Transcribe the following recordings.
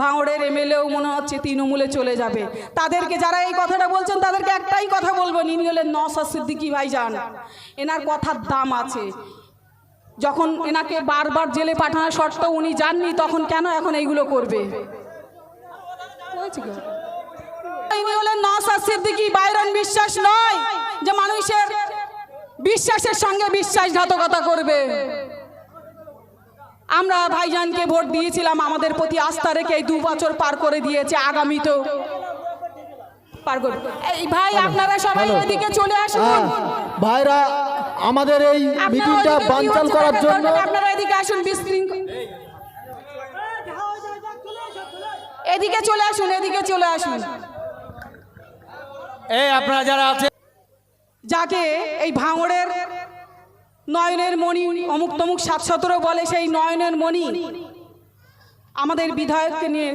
ভাঙড়ের এমএলএও মনে হচ্ছে তৃণমূলে চলে যাবে। তাদেরকে যারা এই কথাটা বলছেন, তাদেরকে একটাই কথা বলব ইনি হলেন নসাদ সিদ্দিকি ভাইজান। এনার কথার দাম আছে। যখন এনাকে বারবার জেলে পাঠানোর সত্ত্বেও উনি যাননি তখন কেন এখন এইগুলো করবে? বিশ্বাস নয় যে মানুষের বিশ্বাসের সঙ্গে বিশ্বাসঘাতকতা করবে। আমরা ভাইজানকে ভোট দিয়েছিলাম আমাদের প্রতি আস্থা রেখে এই দু বছর পার করে দিয়েছে আগামীতেও। পার করবে এই ভাই আপনারা সবাই এদিকে চলে আসুন। হ্যাঁ, ভাইরা আমাদের এই আপনারা মিটিংটা বানচাল করার জন্য আপনারা এদিকে আসুন বিশৃঙ্খল এদিকে চলে আসুন এদিকে চলে আসুন। এই আপনারা যারা আছেন যাকে এই ভাঙড়ের নয়নের মণি, অমুক তমুক সাত সতেরো বলে সেই নয়নের মণি। আমাদের বিধায়ককে নিয়ে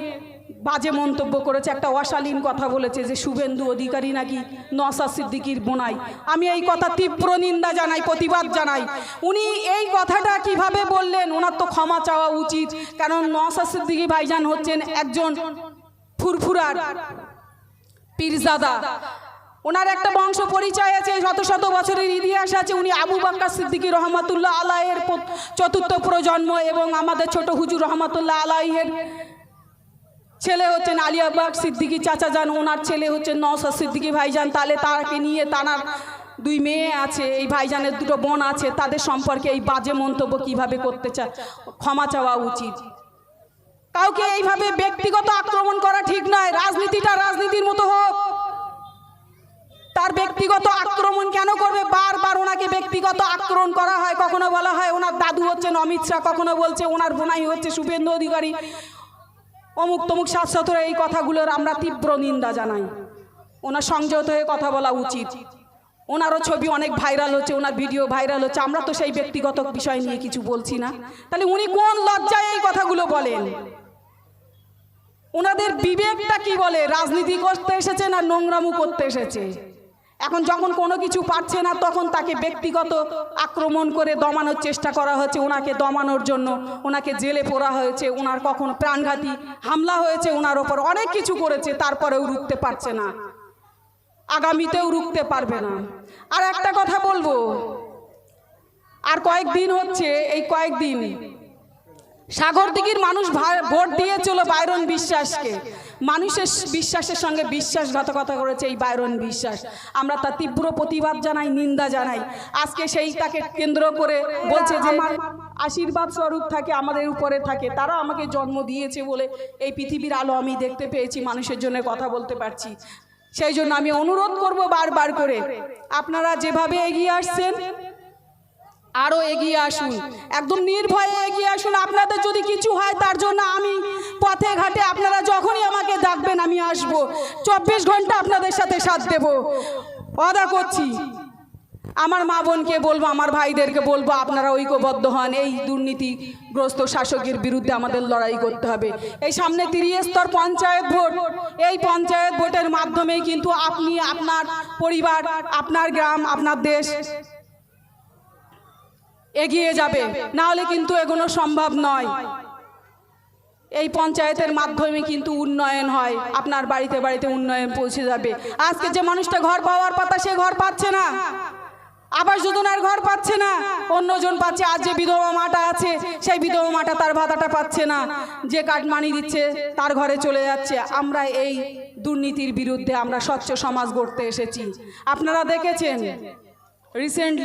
বাজে মন্তব্য করেছে, একটা অশালীন কথা বলেছে যে শুভেন্দু অধিকারী নাকি নসা সিদ্দিকির বোনাই। আমি এই কথা তীব্র নিন্দা জানাই, প্রতিবাদ জানাই। উনি এই কথাটা কীভাবে বললেন? ওনার তো ক্ষমা চাওয়া উচিত, কারণ নসা সিদ্দিকি ভাইজান হচ্ছেন একজন ফুরফুরার পীরজাদা। ওনার একটা বংশ পরিচয় আছে, শত শত বছরের ইতিহাস আছে। উনি আবু বাক্কার সিদ্দিকী রহমাতুল্লাহ আলাইয়ের প- চতুর্থ প্রজন্ম এবং আমাদের ছোট হুজুর রহমাতুল্লাহ আলাইয়ের ছেলে হচ্ছেন আলী আলিয়াবাগ সিদ্দিকী চাচা যান। ওনার ছেলে হচ্ছেন নওসাদ সিদ্দিকী ভাইজান। তাহলে তাকে নিয়ে তানার দুই মেয়ে আছে, এই ভাইজানের দুটো বোন আছে। তাদের সম্পর্কে এই বাজে মন্তব্য কীভাবে করতে চায়? ক্ষমা চাওয়া উচিত। কাউকে এইভাবে ব্যক্তিগত আক্রমণ করা ঠিক নয়। রাজনীতিটা রাজনীতির মতো হোক। তার ব্যক্তিগত আক্রমণ কেন করবে? বারবার ওনাকে ব্যক্তিগত আক্রমণ করা হয়, কখনো বলা হয় ওনার দাদু হচ্ছেন অমিত শাহ, কখনো বলছে ওনার বোনাই হচ্ছে শুভেন্দু অধিকারী। অমুক তমুক শাসতরা এই কথাগুলোর আমরা তীব্র নিন্দা জানাই। ওনার সংযত হয়ে কথা বলা উচিত। ওনারও ছবি অনেক ভাইরাল হচ্ছে, ওনার ভিডিও ভাইরাল হচ্ছে। আমরা তো সেই ব্যক্তিগত বিষয় নিয়ে কিছু বলছি না। তাহলে উনি কোন লজ্জায় এই কথাগুলো বলেন? ওনাদের বিবেকটা কি বলে? রাজনীতি করতে এসেছে না নোংরামু করতে এসেছে? এখন যখন কোনো কিছু পারছে না, তখন তাকে ব্যক্তিগত আক্রমণ করে দমানোর চেষ্টা করা হচ্ছে ওনাকে দমানোর জন্য। ওনাকে জেলে পোড়া হয়েছে, ওনার কখনো প্রাণঘাতী হামলা হয়েছে, ওনার ওপর অনেক কিছু করেছে, তারপরেও রুখতে পারছে না। আগামীতেও রুখতে পারবে না। আর একটা কথা বলব, আর কয়েকদিন হচ্ছে, এই কয়েকদিন সাগর দিঘির মানুষ ভোট দিয়েছিল বাইরন বিশ্বাসকে। মানুষের বিশ্বাসের সঙ্গে বিশ্বাসঘাতকতা করেছে এই বাইরন বিশ্বাস। আমরা তার তীব্র প্রতিবাদ জানাই, নিন্দা জানাই। আজকে সেই তাকে কেন্দ্র করে বলছে যে, আমার আশীর্বাদ স্বরূপ থাকে, আমাদের উপরে থাকে। তারা আমাকে জন্ম দিয়েছে বলে এই পৃথিবীর আলো আমি দেখতে পেয়েছি, মানুষের জন্য কথা বলতে পারছি। সেই জন্য আমি অনুরোধ করব বারবার করে, আপনারা যেভাবে এগিয়ে আসছেন আরও এগিয়ে আসুন। একদম নির্ভয়ে এগিয়ে আসুন। আপনাদের যদি কিছু হয়, তার জন্য আসব। চব্বিশ ঘণ্টা আপনাদের সাথে সাথ দেব। অদা করছি। আমার মা বোনকে বলব, আমার ভাইদেরকে বলব, আপনারা ঐক্যবদ্ধ হন। এই দুর্নীতিগ্রস্ত শাসকের বিরুদ্ধে আমাদের লড়াই করতে হবে। এই সামনে ত্রিস্তর পঞ্চায়েত ভোট। এই পঞ্চায়েত ভোটের মাধ্যমেই কিন্তু আপনি, আপনার পরিবার, আপনার গ্রাম, আপনার দেশ এগিয়ে যাবে। না হলে কিন্তু এগোনো সম্ভব নয়। এই পঞ্চায়েতের মাধ্যমে কিন্তু উন্নয়ন হয়। আপনার বাড়িতে বাড়িতে উন্নয়ন পৌঁছে যাবে। আজকে যে মানুষটা ঘর পাওয়ার কথা সে ঘর পাচ্ছে না। আবাস যোজনার ঘর পাচ্ছে না। অন্যজন পাচ্ছে। আজ যে বিধবা মাটা আছে, সেই বিধবা মাটা তার ভাতাটা পাচ্ছে না। যে কাটমানি দিচ্ছে, তার ঘরে চলে যাচ্ছে। আমরা এই দুর্নীতির বিরুদ্ধে আমরা স্বচ্ছ সমাজ গড়তে এসেছি। আপনারা দেখেছেন, রিসেন্টলি